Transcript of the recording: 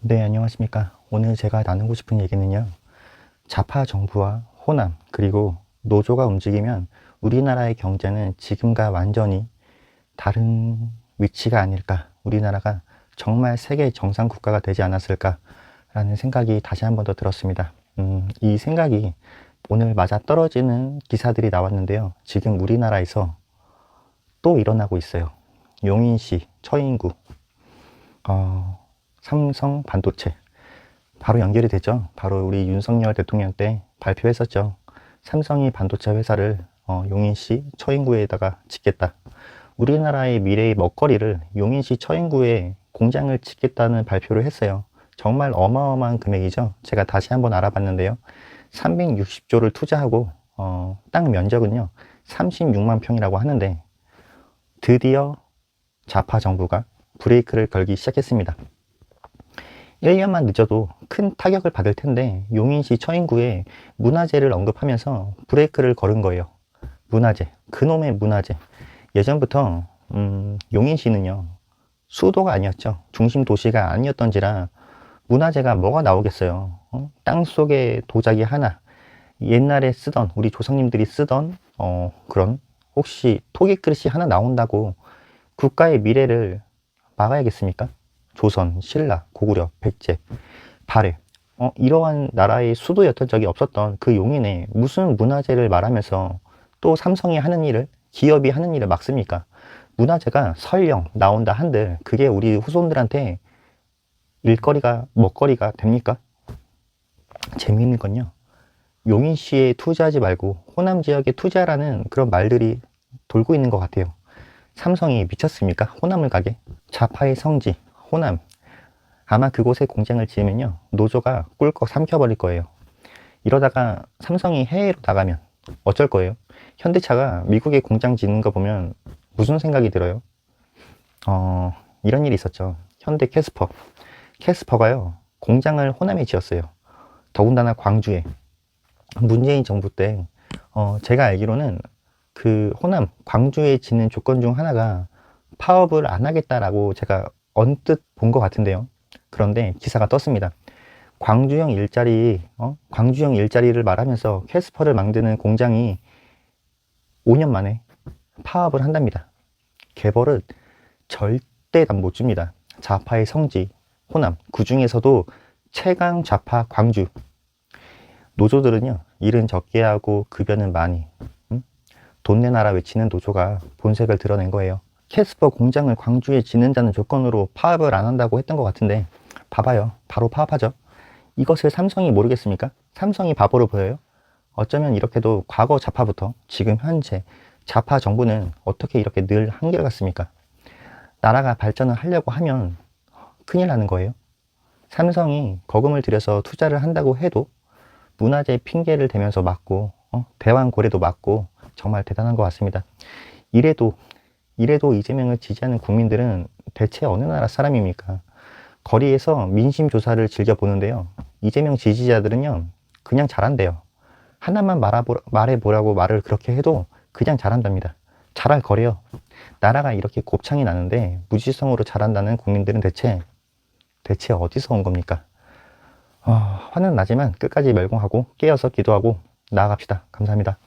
네, 안녕하십니까. 오늘 제가 나누고 싶은 얘기는요. 좌파 정부와 호남, 그리고 노조가 움직이면 우리나라의 경제는 지금과 완전히 다른 위치가 아닐까. 우리나라가 정말 세계 정상 국가가 되지 않았을까라는 생각이 다시 한 번 더 들었습니다. 음, 이 생각이 오늘 맞아 떨어지는 기사들이 나왔는데요. 지금 우리나라에서 또 일어나고 있어요. 용인시, 처인구, 어, 삼성 반도체. 바로 연결이 되죠. 바로 우리 윤석열 대통령 때 발표했었죠. 삼성이 반도체 회사를 어, 용인시 처인구에다가 짓겠다. 우리나라의 미래의 먹거리를 용인시 처인구에 공장을 짓겠다는 발표를 했어요. 정말 어마어마한 금액이죠. 제가 다시 한번 알아봤는데요. 360조를 투자하고 어, 땅 면적은요 36만 평이라고 하는데 드디어 좌파 정부가 브레이크를 걸기 시작했습니다. 1년만 늦어도 큰 타격을 받을 텐데 용인시 처인구에 문화재를 언급하면서 브레이크를 걸은 거예요. 문화재, 그놈의 문화재. 예전부터 음, 용인시는요 수도가 아니었죠. 중심 도시가 아니었던지라 문화재가 뭐가 나오겠어요. 어? 땅 속에 도자기 하나, 옛날에 쓰던 우리 조상님들이 쓰던 어, 그런 혹시 토기 그릇이 하나 나온다고 국가의 미래를 막아야겠습니까? 조선, 신라, 고구려, 백제, 발해 어, 이러한 나라의 수도였던 적이 없었던 그 용인에 무슨 문화재를 말하면서 또 삼성이 하는 일을 기업이 하는 일을 막습니까? 문화재가 설령 나온다 한들 그게 우리 후손들한테 일거리가 먹거리가 됩니까? 재미있는 건요. 용인시에 투자하지 말고 호남 지역에 투자라는 그런 말들이 돌고 있는 것 같아요. 삼성이 미쳤습니까? 호남을 가게? 좌파의 성지, 호남. 아마 그곳에 공장을 지으면요. 노조가 꿀꺽 삼켜버릴 거예요. 이러다가 삼성이 해외로 나가면 어쩔 거예요? 현대차가 미국에 공장 짓는 거 보면 무슨 생각이 들어요? 어, 이런 일이 있었죠. 현대 캐스퍼. 캐스퍼가요, 공장을 호남에 지었어요. 더군다나 광주에. 문재인 정부 때, 어, 제가 알기로는 그 호남, 광주에 짓는 조건 중 하나가 파업을 안 하겠다라고 제가 언뜻 본 것 같은데요. 그런데 기사가 떴습니다. 광주형 일자리, 어? 광주형 일자리를 말하면서 캐스퍼를 만드는 공장이 5년 만에 파업을 한답니다. 개벌은 절대 난못 줍니다. 좌파의 성지, 호남, 그 중에서도 최강 좌파 광주. 노조들은요, 일은 적게 하고 급여는 많이. 음? 돈 내놔라 외치는 노조가 본색을 드러낸 거예요. 캐스퍼 공장을 광주에 짓는다는 조건으로 파업을 안 한다고 했던 것 같은데, 봐봐요. 바로 파업하죠. 이것을 삼성이 모르겠습니까? 삼성이 바보로 보여요? 어쩌면 이렇게도 과거 좌파부터 지금 현재 좌파 정부는 어떻게 이렇게 늘 한결같습니까? 나라가 발전을 하려고 하면 큰일 나는 거예요. 삼성이 거금을 들여서 투자를 한다고 해도 문화재 핑계를 대면서 막고 어? 대왕 고래도 막고 정말 대단한 것 같습니다. 이래도 이래도 이재명을 지지하는 국민들은 대체 어느 나라 사람입니까? 거리에서 민심 조사를 즐겨 보는데요. 이재명 지지자들은요 그냥 잘한대요. 하나만 말해보라고 말을 그렇게 해도 그냥 잘한답니다. 잘할 거래요. 나라가 이렇게 곱창이 나는데 무지성으로 잘한다는 국민들은 대체 대체 어디서 온 겁니까? 어, 화는 나지만 끝까지 멸공하고 깨어서 기도하고 나아갑시다. 감사합니다.